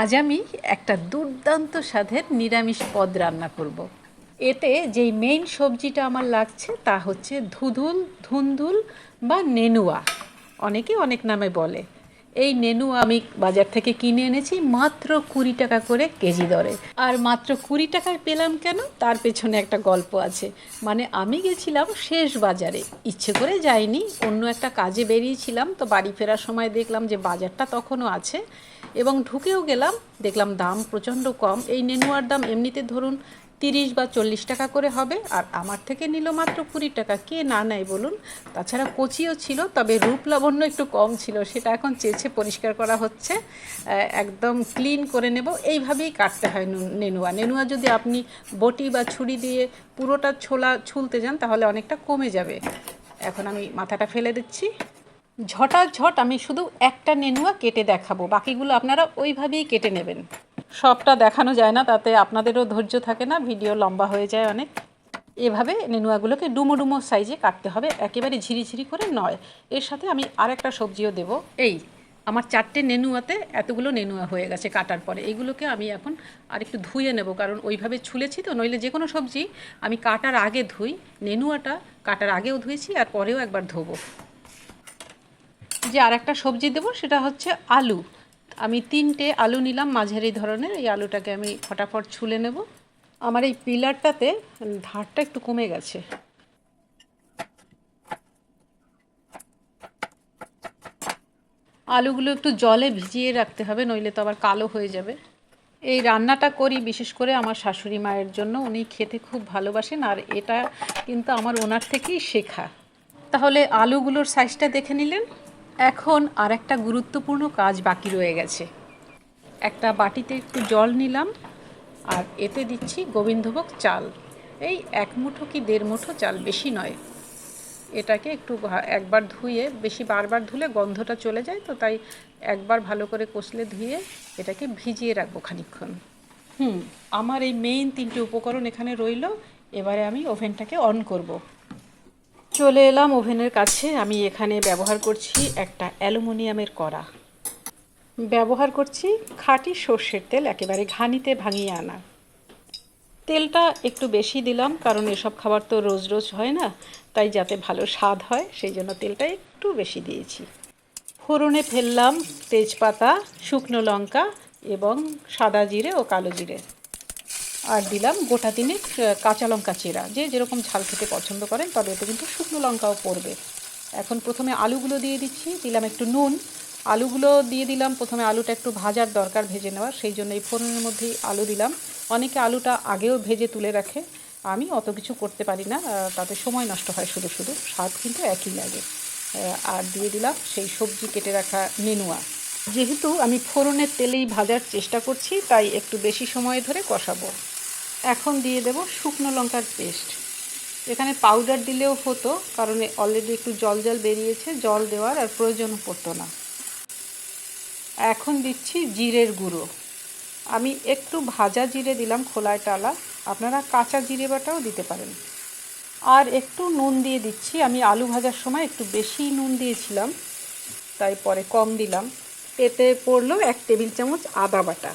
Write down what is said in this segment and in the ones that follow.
আজ আমি একটা দুর্দান্ত স্বাদের নিরামিষ পদ রান্না করব। এতে যেই মেইন সবজিটা আমার লাগছে তা হচ্ছে ধুধুল, ধুন্দুল বা নেনুয়া। অনেকে অনেক নামে বলে। এই নেনুয়া আমি বাজার থেকে কিনে এনেছি মাত্র কুড়ি টাকা করে কেজি দরে। আর মাত্র কুড়ি টাকায় পেলাম কেন? তার পেছনে একটা গল্প আছে। মানে আমি গেছিলাম শেষ বাজারে। ইচ্ছে করে যাইনি। অন্য একটা কাজে বেরিয়েছিলাম তো বাড়ি ফেরার সময় দেখলাম যে বাজারটা তখনও আছে। এবং ঢুকেও গেলাম, দেখলাম দাম প্রচণ্ড কম। এই নেনুয়ার দাম এমনিতে ধরুন তিরিশ বা চল্লিশ টাকা করে হবে, আর আমার থেকে নিল মাত্র কুড়ি টাকা। কে না নেয় বলুন? তাছাড়া কচিও ছিল, তবে রূপ লাবণ্য একটু কম ছিল, সেটা এখন চেয়েছে পরিষ্কার করা হচ্ছে। একদম ক্লিন করে নেব, এইভাবেই কাটতে হয় নেনুয়া। নেনুয়া যদি আপনি বটি বা ছুরি দিয়ে পুরোটা ছোলা ছুলতে যান, তাহলে অনেকটা কমে যাবে। এখন আমি মাথাটা ফেলে দিচ্ছি। ঝটাঝট আমি শুধু একটা নেনুয়া কেটে দেখাবো। বাকিগুলো আপনারা ওইভাবেই কেটে নেবেন। সবটা দেখানো যায় না, তাতে আপনাদেরও ধৈর্য থাকে না, ভিডিও লম্বা হয়ে যায় অনেক। এভাবে নেনুয়াগুলোকে ডুমো ডুমো সাইজে কাটতে হবে, একেবারে ঝিরিঝিরি করে নয়। এর সাথে আমি আরেকটা সবজিও দেব। এই, আমার চারটে নেনুয়াতে এতগুলো নেনুয়া হয়ে গেছে কাটার পরে। এগুলোকে আমি এখন আর একটু ধুয়ে নেব, কারণ ওইভাবে ছুলেছি তো, নইলে যে কোনো সবজি আমি কাটার আগে ধুই, নেনুয়াটা কাটার আগেও ধুয়েছি আর পরেও একবার ধোবো। যে আর একটা সবজি দেবো, সেটা হচ্ছে আলু। আমি তিনটে আলু নিলাম, মাঝারি ধরনের। এই আলুটাকে আমি ফটাফট ছুলে নেব। আমার এই পিলারটাতে ধারটা একটু কমে গেছে। আলুগুলো একটু জলে ভিজিয়ে রাখতে হবে, নইলে তো আবার কালো হয়ে যাবে। এই রান্নাটা করি, বিশেষ করে আমার শাশুড়ি মায়ের জন্য। উনি খেতে খুব ভালোবাসেন, আর এটা কিন্তু আমার ওনার থেকেই শেখা। তাহলে আলুগুলোর সাইজটা দেখে নিলেন। এখন আর একটা গুরুত্বপূর্ণ কাজ বাকি রয়ে গেছে। একটা বাটিতে একটু জল নিলাম আর এতে দিচ্ছি গোবিন্দভোগ চাল। এই এক মুঠো কি দেড় মুঠো চাল বেশি নয়। এটাকে একটু একবার ধুয়ে, বেশি বারবার ধুলে গন্ধটা চলে যায় তো তাই একবার ভালো করে কষলে ধুয়ে এটাকে ভিজিয়ে রাখব খানিকক্ষণ। হুম, আমার এই মেইন তিনটে উপকরণ এখানে রইল। এবারে আমি ওভেনটাকে অন করব। চলে এলাম ওভেনের কাছে। আমি এখানে ব্যবহার করছি একটা অ্যালুমিনিয়ামের কড়া। ব্যবহার করছি খাঁটি সর্ষের তেল, একেবারে ঘানিতে ভাঙিয়ে আনা। তেলটা একটু বেশি দিলাম, কারণ এসব খাবার তো রোজ রোজ হয় না, তাই যাতে ভালো স্বাদ হয়, সেই জন্য তেলটা একটু বেশি দিয়েছি। ফোড়নে ফেললাম তেজপাতা, শুকনো লঙ্কা এবং সাদা জিরে ও কালো জিরে। আর দিলাম গোটা আহ, কাঁচা লঙ্কা চেরা। যে যেরকম ঝাল খেতে পছন্দ করেন তবে এতে কিন্তু শুকনো লঙ্কাও পড়বে। এখন প্রথমে আলুগুলো দিয়ে দিচ্ছি দিলাম একটু নুন। আলুগুলো দিয়ে দিলাম প্রথমে আলুটা একটু ভাজার দরকার ভেজে নেওয়ার সেই জন্য এই ফোড়নের মধ্যেই আলু দিলাম। অনেকে আলুটা আগেও ভেজে তুলে রাখে। আমি অত কিছু করতে পারি না তাতে সময় নষ্ট হয় শুধু শুধু স্বাদ কিন্তু একই লাগে। আর দিয়ে দিলাম সেই সবজি কেটে রাখা নেনুয়া। যেহেতু আমি ফোড়নের তেলেই ভাজার চেষ্টা করছি তাই একটু বেশি সময় ধরে কষাবো। এখন দিয়ে দেব শুকনো লঙ্কার পেস্ট। এখানে পাউডার দিলেও হতো, কারণ অলরেডি একটু জল জল বেরিয়েছে, জল দেওয়ার আর প্রয়োজন পড়তো না। এখন দিচ্ছি জিরের গুঁড়ো। আমি একটু ভাজা জিরে দিলাম খোলায় টালা, আপনারা কাঁচা জিরে বাটাও দিতে পারেন। আর একটু নুন দিয়ে দিচ্ছি, আমি আলু ভাজার সময় একটু বেশি নুন দিয়েছিলাম, তাই পরে কম দিলাম। এতে পড়ল এক টেবিল চামচ আদা বাটা।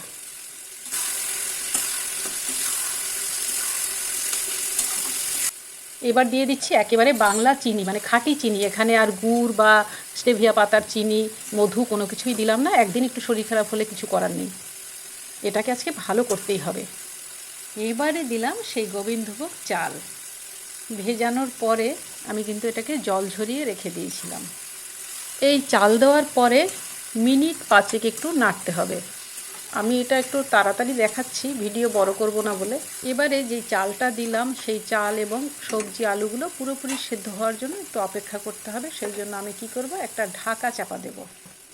এবার দিয়ে দিচ্ছি একেবারে বাংলা চিনি মানে খাঁটি চিনি। এখানে আর গুড় বা স্টেভিয়া পাতার চিনি, মধু কোনো কিছুই দিলাম না। একদিন একটু শরীর খারাপ হলে কিছু করার নেই। এটাকে আজকে ভালো করতেই হবে। এবারে দিলাম সেই গোবিন্দভোগ চাল। ভেজানোর পরে আমি কিন্তু এটাকে জল ঝরিয়ে রেখে দিয়েছিলাম। এই চাল দেওয়ার পরে মিনিট পাঁচেক একটু নাড়তে হবে। আমি এটা একটু তাড়াতাড়ি দেখাচ্ছি, ভিডিও বড় করব না বলে। এবারে যে চালটা দিলাম, সেই চাল এবং সবজি আলুগুলো পুরোপুরি সেদ্ধ হওয়ার জন্য একটু অপেক্ষা করতে হবে। সেই জন্য আমি কি করব? একটা ঢাকা চাপা দেব।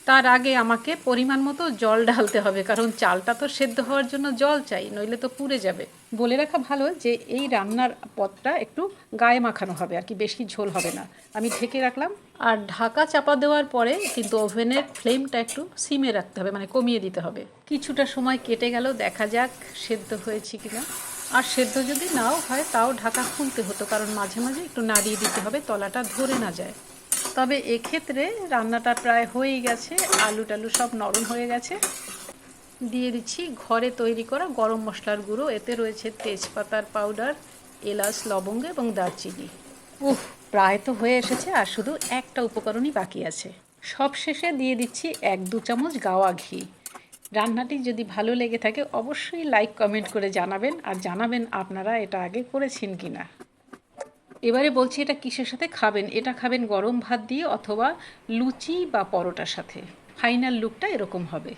তার আগে আমাকে পরিমাণ মতো জল ঢালতে হবে, কারণ চালটা তো সেদ্ধ হওয়ার জন্য জল চাই, নইলে তো পুড়ে যাবে। বলে রাখা ভালো যে এই রান্নার পদটা একটু গায়ে মাখানো হবে, আর কি বেশি ঝোল হবে না। আমি ঢেকে রাখলাম, আর ঢাকা চাপা দেওয়ার পরে কিন্তু ওভেনের ফ্লেমটা একটু সিমে রাখতে হবে মানে কমিয়ে দিতে হবে। কিছুটা সময় কেটে গেল, দেখা যাক সেদ্ধ হয়েছে কিনা। আর সেদ্ধ যদি নাও হয়, তাও ঢাকা খুলতে হতো, কারণ মাঝে মাঝে একটু নাড়িয়ে দিতে হবে, তলাটা ধরে না যায়। তবে এক্ষেত্রে রান্নাটা প্রায় হয়েই গেছে আলু টালু সব নরম হয়ে গেছে। দিয়ে দিচ্ছি ঘরে তৈরি করা গরম মশলার গুঁড়ো, এতে রয়েছে তেজপাতার পাউডার, এলাচ, লবঙ্গ এবং দারচিনি। উহ প্রায় তো হয়ে এসেছে আর শুধু একটা উপকরণই বাকি আছে। সব শেষে দিয়ে দিচ্ছি এক দু চামচ গাওয়া ঘি। রান্নাটি যদি ভালো লেগে থাকে অবশ্যই লাইক, কমেন্ট করে জানাবেন। আর জানাবেন আপনারা এটা আগে করেছেন কি না এবারে বলছি এটা কিসের সাথে? খাবেন। এটা খাবেন গরম ভাত দিয়ে অথবা লুচি বা পরোটার সাথে। ফাইনাল লুকটা এরকম হবে।